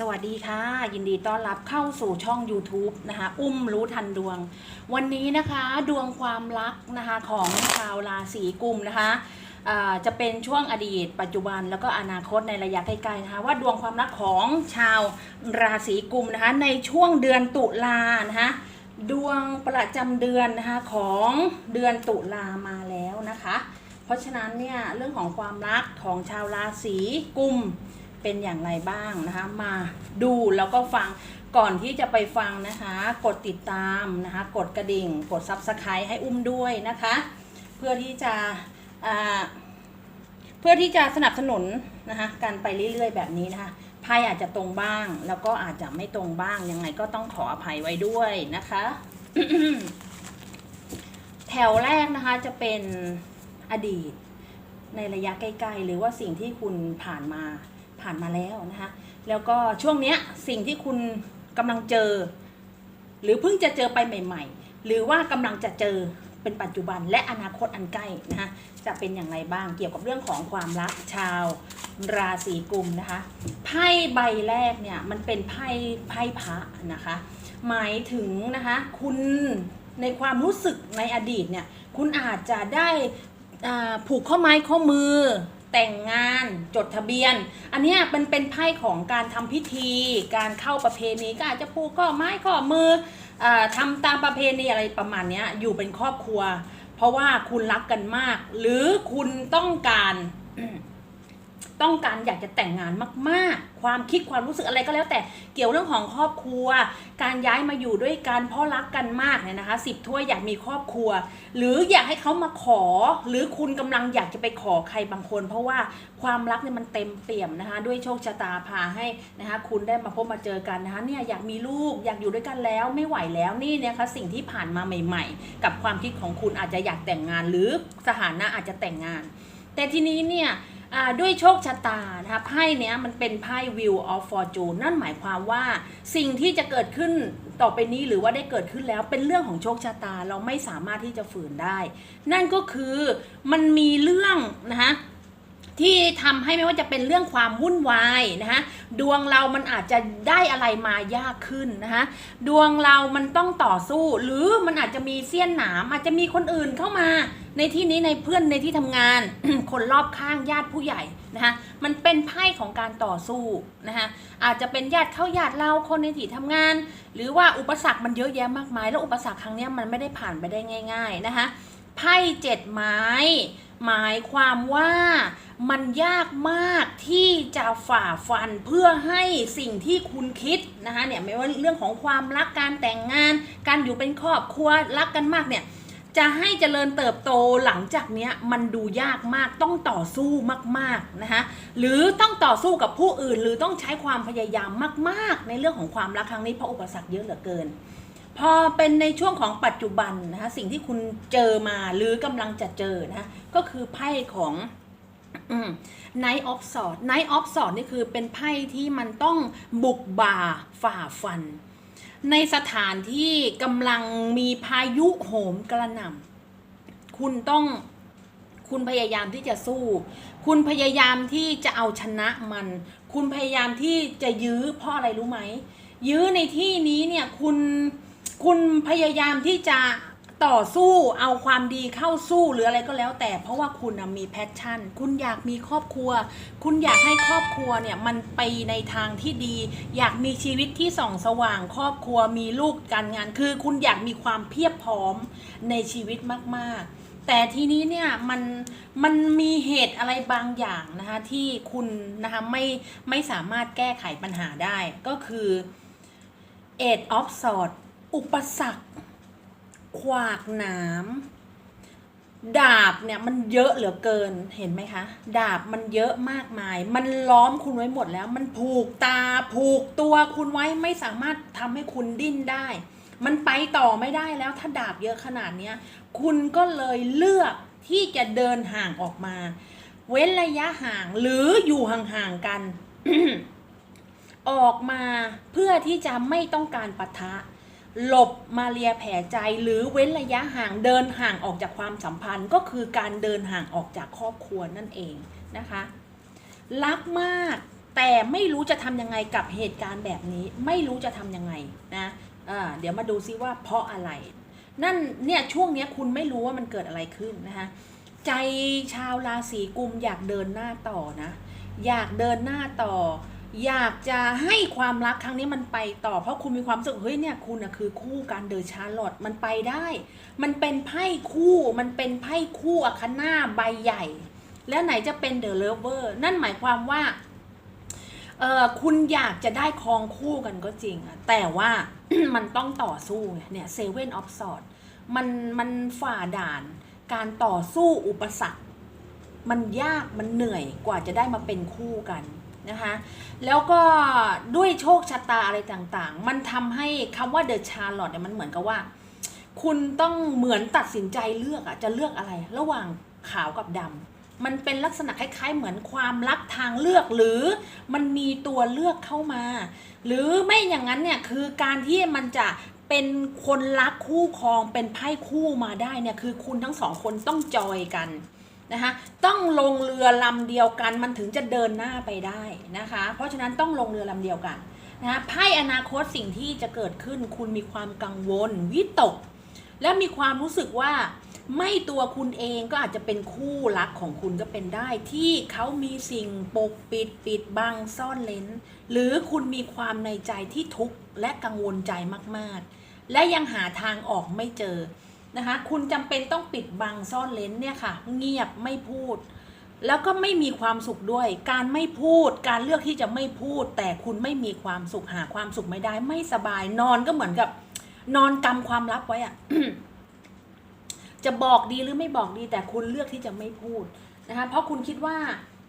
สวัสดีค่ะ ยินดีต้อนรับเข้าสู่ช่อง YouTube นะคะอุ้มรู้ทันดวง วันนี้นะคะดวงความรักนะคะของชาวราศีกุมนะคะจะเป็นช่วงอดีต ปัจจุบันแล้วก็อนาคตในระยะใกล้ๆนะคะว่าดวงความรักของชาวราศีกุมนะคะในช่วงเดือนตุลานะคะดวงประจำเดือนนะคะของเดือนตุลามาแล้วนะคะ เพราะฉะนั้นเนี่ยเรื่องของความรักของชาวราศีกุม เป็นอย่างไรบ้างนะคะ มาดูแล้วก็ฟังก่อนที่จะไปฟังนะคะ กดติดตามนะคะ กดกระดิ่ง กด Subscribe ให้อุ้มด้วยนะคะ เพื่อที่จะเพื่อที่จะสนับสนุนนะคะการไปเรื่อยๆ แบบนี้นะคะไพ่อาจจะตรงบ้าง แล้วก็อาจจะไม่ตรงบ้าง ยังไงก็ต้องขออภัยไว้ด้วยนะคะ แถวแรกนะคะจะเป็นอดีตในระยะใกล้ๆ หรือว่าสิ่งที่คุณผ่านมา ผ่านมาแล้วนะคะแล้วก็ช่วงเนี้ยสิ่งที่คุณกำลังเจอ หรือเพิ่งจะเจอไปใหม่ ๆ หรือว่ากำลังจะเจอเป็นปัจจุบันและอนาคตอันใกล้นะคะจะเป็นอย่างไรบ้างเกี่ยวกับเรื่องของความรักชาวราศีกุมนะคะไพ่ใบแรกเนี่ยมันเป็นไพ่ไพ่พระนะคะ หมายถึงนะคะคุณในความรู้สึกในอดีตเนี่ยคุณอาจจะได้ผูกข้อไม้ข้อมือ แต่งงานจดทะเบียน อันนี้มันเป็นไพ่ของการทำพิธี การเข้าประเพณีก็อาจจะผูกข้อไม้ข้อมืออทำตามประเพณีอะไรประมาณนี้อยู่เป็นครอบครัว เพราะว่าคุณรักกันมาก หรือคุณต้องการ ต้องการอยากจะแต่งงานมาก ๆ ความคิดความรู้สึกอะไรก็แล้วแต่เกี่ยวเรื่องของครอบครัว การย้ายมาอยู่ด้วยกันเพราะรักกันมากเนี่ยนะคะสิบถ้วยอยากมีครอบครัว หรืออยากให้เขามาขอ หรือคุณกำลังอยากจะไปขอใครบางคน เพราะว่าความรักเนี่ยมันเต็มเปี่ยมนะคะ ด้วยโชคชะตาพาให้นะคะคุณได้มาพบมาเจอกันนะคะเนี่ยอยากมีลูกอยากอยู่ด้วยกันแล้วไม่ไหวแล้วนี่นี่ยคะสิ่งที่ผ่านมาใหม่ ๆ กับความคิดของคุณอาจจะอยากแต่งงานหรือสถานะอาจจะแต่งงาน แต่ทีนี้เนี่ย ด้วยโชคชะตานะคะไพ่เนี้ยมันเป็นไพ่ Wheel of Fortune นั่นหมายความว่าสิ่งที่จะเกิดขึ้นต่อไปนี้หรือว่าได้เกิดขึ้นแล้วเป็นเรื่องของโชคชะตาเราไม่สามารถที่จะฝืนได้ นั่นก็คือมันมีเรื่องนะคะที่ทำให้ไม่ว่าจะเป็นเรื่องความวุ่นวายนะคะดวงเรามันอาจจะได้อะไรมายากขึ้นนะคะดวงเรามันต้องต่อสู้ หรือมันอาจจะมีเสี้ยนหนามอาจจะมีคนอื่นเข้ามา ในที่นี้ในเพื่อนในที่ทำงาน คนรอบข้างญาติผู้ใหญ่นะคะมันเป็นไพ่ของการต่อสู้นะคะอาจจะเป็นญาติเข้าญาติเราคนในที่ทำงาน หรือว่าอุปสรรคมันเยอะแยะมากมาย แล้วอุปสรรคครั้งนี้มันไม่ได้ผ่านไปได้ง่าย ๆนะคะไพ่เจ็ดไม้ หมายความว่ามันยากมากที่จะฝ่าฟันเพื่อให้สิ่งที่คุณคิดนะคะเนี่ยไม่ว่าเรื่องของความรักการแต่งงาน การอยู่เป็นครอบครัวรักกันมากเนี่ย จะให้เจริญเติบโตหลังจากเนี้ยมันดูยากมากต้องต่อสู้มากๆนะคะหรือต้องต่อสู้กับผู้อื่น หรือต้องใช้ความพยายามมาก ๆ ในเรื่องของความรักครั้งนี้เพราะอุปสรรคเยอะเหลือเกิน พอเป็นในช่วงของปัจจุบันนะคะสิ่งที่คุณเจอมาหรือกำลังจะเจอนะะก็คือไพ่ของ Night of Swords Night of Sword นี่คือเป็นไพ่ที่มันต้องบุกบ่าฝ่าฟัน ในสถานที่กำลังมีพายุโหมกระหน่ำคุณต้องคุณพยายามที่จะสู้ คุณพยายามที่จะเอาชนะมัน คุณพยายามที่จะยื้อเพราะอะไรรู้ไหม ยื้อในที่นี้เนี่ยคุณคุณพยายามที่จะ ต่อสู้เอาความดีเข้าสู้หรืออะไรก็แล้ว แต่เพราะว่าคุณมีแพชชั่น คุณอยากมีครอบครัว คุณอยากให้ครอบครัวเนี่ยมันไปในทางที่ดี อยากมีชีวิตที่ส่องสว่าง ครอบครัวมีลูกการงาน คือคุณอยากมีความเพียบพร้อมในชีวิตมาก ๆ แต่ทีนี้เนี่ยมันมันมีเหตุอะไรบางอย่างนะคะที่คุณนะคะไม่ไม่สามารถแก้ไขปัญหาได้ก็คือ Eight of sword อุปสรรค ขวากหนามดาบเนี่ยมันเยอะเหลือเกินเห็นไหมคะ ดาบมันเยอะมากมาย มันล้อมคุณไว้หมดแล้ว มันผูกตาผูกตัวคุณไว้ไม่สามารถทำให้คุณดิ้นได้ มันไปต่อไม่ได้แล้วถ้าดาบเยอะขนาดเนี้ยคุณก็เลยเลือกที่จะเดินห่างออกมา เว้นระยะห่างหรืออยู่ห่างๆกัน ออกมาเพื่อที่จะไม่ต้องการปะทะ หลบมาเลียแผลใจหรือเว้นระยะห่างเดินห่างออกจากความสัมพันธ์ ก็คือการเดินห่างออกจากครอบครัวนั่นเองนะคะ รักมากแต่ไม่รู้จะทำยังไงกับเหตุการณ์แบบนี้ ไม่รู้จะทำยังไงนะอ่าเดี๋ยวมาดูซิว่าเพราะอะไร นั่นเนี่ยช่วงนี้คุณไม่รู้ว่ามันเกิดอะไรขึ้นนะคะใจชาวราศีกุมอยากเดินหน้าต่อนะ อยากเดินหน้าต่อ อยากจะให้ความรักครั้งนี้มันไปต่อเพราะคุณมีความรู้สึกเฮ้ยเนี่ยคุณนะคือคู่การเดินชาร์ลอตมันไปได้ มันเป็นไพ่คู่มันเป็นไพ่คู่อคนาใบใหญ่ แล้วไหนจะเป็นเดอะเลเวอร์นั่นหมายความว่าเออคุณอยากจะได้ครองคู่กันก็จริงอะแต่ว่ามันต้องต่อสู้เนี่ยเซเว่นออฟสอดมันมันฝ่าด่านการต่อสู้อุปสรรค มันยากมันเหนื่อยกว่าจะได้มาเป็นคู่กัน นะคะแล้วก็ด้วยโชคชะตาอะไรต่างๆ มันทำให้คำว่าเดอะชาร์ลอตเนี่ยมันเหมือนกับว่า คุณต้องเหมือนตัดสินใจเลือกอะจะเลือกอะไร ระหว่างขาวกับดำมันเป็นลักษณะคล้ายๆ เหมือนความรักทางเลือก หรือมันมีตัวเลือกเข้ามา หรือไม่อย่างนั้นเนี่ยคือการที่มันจะเป็นคนรักคู่ครองเป็นไพ่คู่มาได้เนี่ยคือคุณทั้งสองคนต้องจอยกัน นะคะต้องลงเรือลำเดียวกันมันถึงจะเดินหน้าไปได้นะคะ เพราะฉะนั้นต้องลงเรือลำเดียวกันนะคะไพ่อนาคตสิ่งที่จะเกิดขึ้นคุณมีความกังวล วิตก และมีความรู้สึกว่าไม่ตัวคุณเองก็อาจจะเป็นคู่รักของคุณก็เป็นได้ที่เขามีสิ่งปกปิดปิดบังซ่อนเลนหรือคุณมีความในใจที่ทุกข์และกังวลใจมากๆ และยังหาทางออกไม่เจอ นะคะคุณจำเป็นต้องปิดบังซ่อนเลนเนี่ยค่ะ เงียบไม่พูด แล้วก็ไม่มีความสุขด้วย การไม่พูด การเลือกที่จะไม่พูด แต่คุณไม่มีความสุขหาความสุขไม่ได้ ไม่สบายนอนก็เหมือนกับ นอนกำความลับไว้อะจะบอกดีหรือไม่บอกดี แต่คุณเลือกที่จะไม่พูดนะคะเพราะคุณคิดว่า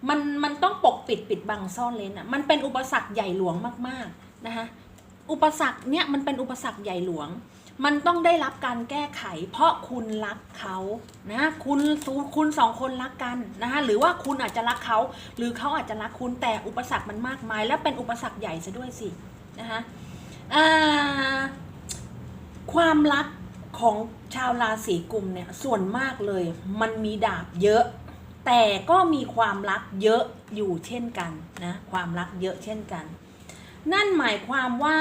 มันมันต้องปกปิดปิดบังซ่อนเลนอะมันเป็นอุปสรรคใหญ่หลวงมากๆนะคะอุปสรรคเนี่ยมันเป็นอุปสรรคใหญ่หลวง มันต้องได้รับการแก้ไข เพราะคุณรักเขานะคุณคุณสองคนรักกันนะคะหรือว่าคุณอาจจะรักเขา หรือเขาอาจจะรักคุณแต่อุปสรรคมันมากมาย และเป็นอุปสรรคใหญ่ซะด้วยสินะคะความรักของชาวราศีกุมเนี่ยส่วนมากเลย มันมีดาบเยอะ แต่ก็มีความรักเยอะอยู่เช่นกันนะความรักเยอะเช่นกัน นั่นหมายความว่า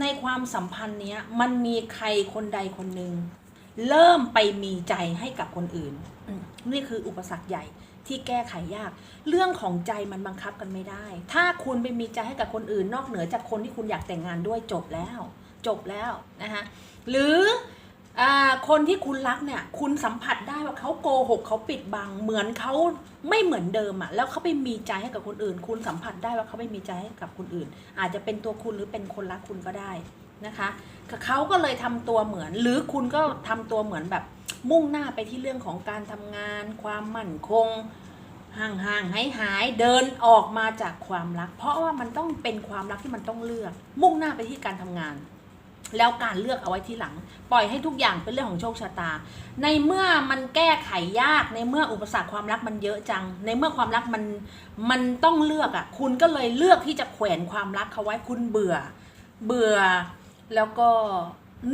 ในความสัมพันธ์เนี้ยมันมีใครคนใดคนหนึ่งเริ่มไปมีใจให้กับคนอื่น นี่คืออุปสรรคใหญ่ที่แก้ไขยาก เรื่องของใจมันบังคับกันไม่ได้ ถ้าคุณไปมีใจให้กับคนอื่น นอกเหนือจากคนที่คุณอยากแต่งงานด้วยจบแล้ว จบแล้วนะคะหรือ คนที่คุณรักเนี่ย คุณสัมผัสได้ว่าเขาโกหกเขาปิดบัง เหมือนเขาไม่เหมือนเดิมอะแล้วเขาไปมีใจให้กับคนอื่น คุณสัมผัสได้ว่าเขาไปมีใจให้กับคนอื่น อาจจะเป็นตัวคุณหรือเป็นคนรักคุณก็ได้นะคะเขาก็เลยทำตัวเหมือน หรือคุณก็ทำตัวเหมือนแบบมุ่งหน้าไปที่เรื่องของการทำงาน ความมั่นคงห่างห่างหายหายเดินออกมาจากความรัก เพราะว่ามันต้องเป็นความรักที่มันต้องเลือก มุ่งหน้าไปที่การทำงาน แล้วการเลือกเอาไว้ที่หลัง ปล่อยให้ทุกอย่างเป็นเรื่องของโชคชะตา ในเมื่อมันแก้ไขยากในเมื่ออุปสรรคความรักมันเยอะจัง ในเมื่อความรักมันมันต้องเลือกอะ่ะ คุณก็เลยเลือกที่จะแขวนความรักเขาไว้คุณเบื่อ เบื่อ แล้วก็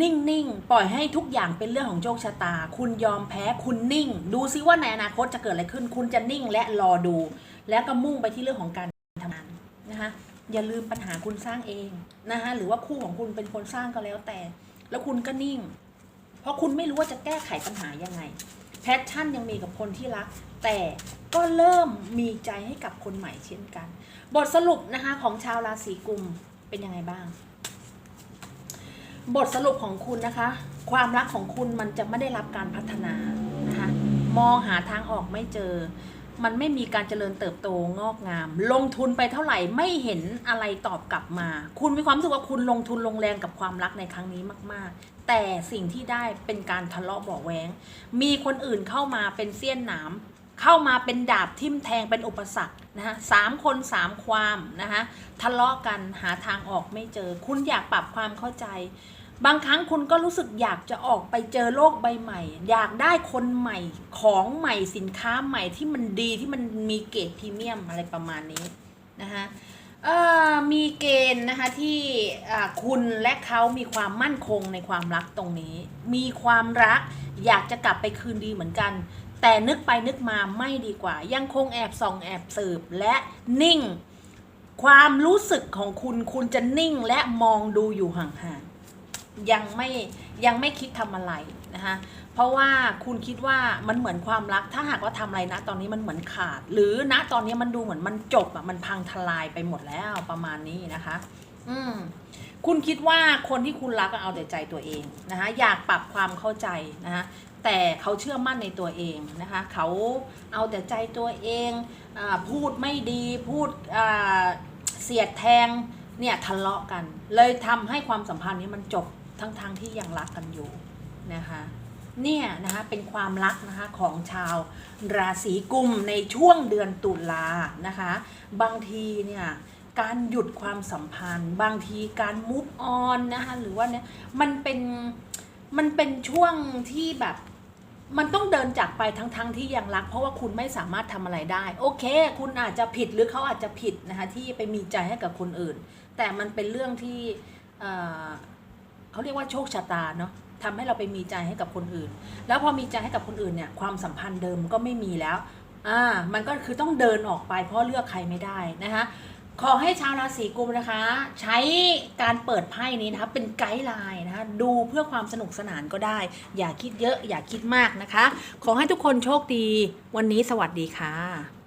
นิ่งๆ ปล่อยให้ทุกอย่างเป็นเรื่องของโชคชะตา คุณยอมแพ้คุณนิ่ง ดูซิว่าในอนาคตจะเกิดอะไรขึ้น คุณจะนิ่งและรอดู แล้วก็มุ่งไปที่เรื่องของการทำงานนะคะ อย่าลืมปัญหาคุณสร้างเองนะคะหรือว่าคู่ของคุณเป็นคนสร้างก็แล้วแต่ แล้วคุณก็นิ่ง เพราะคุณไม่รู้ว่าจะแก้ไขปัญหายังไงแพชชั่นยังมีกับคนที่รัก แต่ก็เริ่มมีใจให้กับคนใหม่เช่นกัน บทสรุปนะคะของชาวราศีกุมเป็นยังไงบ้าง บทสรุปของคุณนะคะ ความรักของคุณมันจะไม่ได้รับการพัฒนานะคะมองหาทางออกไม่เจอ มันไม่มีการเจริญเติบโตงอกงาม ลงทุนไปเท่าไหร่ไม่เห็นอะไรตอบกลับมา คุณมีความรู้สึกว่าคุณลงทุนลงแรงกับความรักในครั้งนี้มาก ๆ แต่สิ่งที่ได้เป็นการทะเลาะเบาะแวง มีคนอื่นเข้ามาเป็นเสี้ยนหนามเข้ามาเป็นดาบทิ่มแทงเป็นอุปสรรคนะคะสามคนสามความนะคะทะเลาะกันหาทางออกไม่เจอ คุณอยากปรับความเข้าใจ บางครั้งคุณก็รู้สึกอยากจะออกไปเจอโลกใบใหม่ อยากได้คนใหม่ของใหม่สินค้าใหม่ที่มันดีที่มันมีเกรดพรีเมียมอะไรประมาณนี้นะคะมีเกณฑ์นะคะที่คุณและเขามีความมั่นคงในความรักตรงนี้ มีความรักอยากจะกลับไปคืนดีเหมือนกัน แต่นึกไปนึกมาไม่ดีกว่า ยังคงแอบส่องแอบสืบและนิ่ง ความรู้สึกของคุณคุณจะนิ่งและมองดูอยู่ห่างๆ ยังไม่ยังไม่คิดทำอะไรนะคะเพราะว่าคุณคิดว่ามันเหมือนความรัก ถ้าหากว่าทำอะไรนะตอนนี้มันเหมือนขาด หรือณตอนนี้มันดูเหมือนมันจบอะมันพังทลายไปหมดแล้วประมาณนี้นะคะ อืมคุณคิดว่าคนที่คุณรักเอาแต่ใจตัวเองนะคะอยากปรับความเข้าใจนะคะแต่เขาเชื่อมั่นในตัวเองนะคะเขาเอาแต่ใจตัวเองอพูดไม่ดีพูดเสียดแทงเนี่ยทะเลาะกัน เลยทำให้ความสัมพันธ์นี้มันจบ ทั้งๆทที่ยังรักกันอยู่นะคะเนี่ยนะคะเป็นความรักนะคะของชาวราศีกุมในช่วงเดือนตุลานะคะ บางทีเนี่ยการหยุดความสัมพันธ์ บางทีการมูฟออนนะคะหรือว่าเนี่ยมันเป็นมันเป็นช่วงที่แบบมันต้องเดินจากไปทั้งๆทที่ยังรัก เพราะว่าคุณไม่สามารถทำอะไรได้ โอเค คุณอาจจะผิดหรือเขาอาจจะผิดนะคะที่ไปมีใจให้กับคนอื่น แต่มันเป็นเรื่องที่ เขาเรียกว่าโชคชะตาเนาะทำให้เราไปมีใจให้กับคนอื่น แล้วพอมีใจให้กับคนอื่นเนี่ยความสัมพันธ์เดิมก็ไม่มีแล้วอ่ามันก็คือต้องเดินออกไปเพราะเลือกใครไม่ได้นะคะขอให้ชาวราศีกุมนะคะ ใช้การเปิดไพ่นี้นะคะเป็นไกด์ไลน์นะคะดูเพื่อความสนุกสนานก็ได้ อย่าคิดเยอะอย่าคิดมากนะคะ ขอให้ทุกคนโชคดี วันนี้สวัสดีค่ะ